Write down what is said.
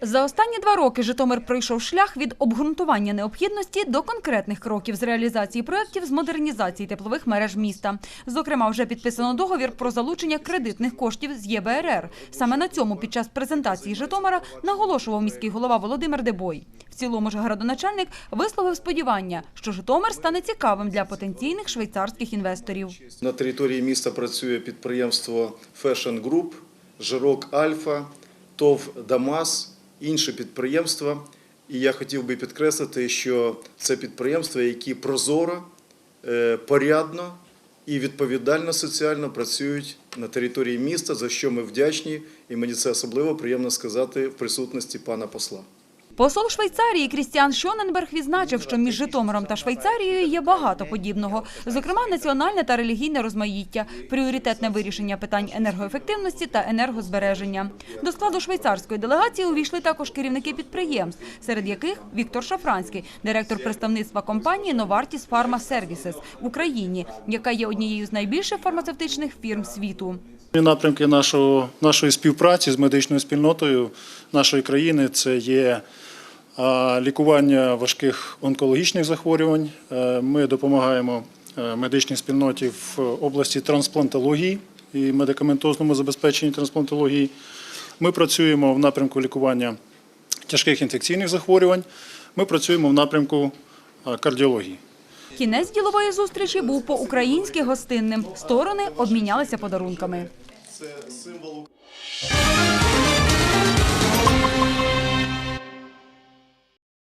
За останні два роки Житомир пройшов шлях від обґрунтування необхідності до конкретних кроків з реалізації проєктів з модернізації теплових мереж міста. Зокрема, вже підписано договір про залучення кредитних коштів з ЄБРР. Саме на цьому під час презентації Житомира наголошував міський голова Володимир Дебой. В цілому ж градоначальник висловив сподівання, що Житомир стане цікавим для потенційних швейцарських інвесторів. На території міста працює підприємство Fashion Group, Жирок Альфа, ТОВ Дамас, інші підприємства. І я хотів би підкреслити, що це підприємства, які прозоро, е, порядно і відповідально соціально працюють на території міста, за що ми вдячні, і мені це особливо приємно сказати в присутності пана посла. Посол Швейцарії Крістіан Шоненберг відзначив, що між Житомиром та Швейцарією є багато подібного, зокрема національне та релігійне розмаїття, пріоритетне вирішення питань енергоефективності та енергозбереження. До складу швейцарської делегації увійшли також керівники підприємств, серед яких Віктор Шафранський, директор представництва компанії Novartis Pharma Services в Україні, яка є однією з найбільших фармацевтичних фірм світу. Напрямки нашого, нашої співпраці з медичною спільнотою нашої країни це є лікування важких онкологічних захворювань. Е, Ми допомагаємо е, медичній спільноті в області трансплантології і медикаментозному забезпеченні трансплантології. Ми працюємо в напрямку лікування тяжких інфекційних захворювань. Ми працюємо в напрямку кардіології. Кінець ділової зустрічі був по-українськи гостинним. Сторони обмінялися подарунками. Це символ.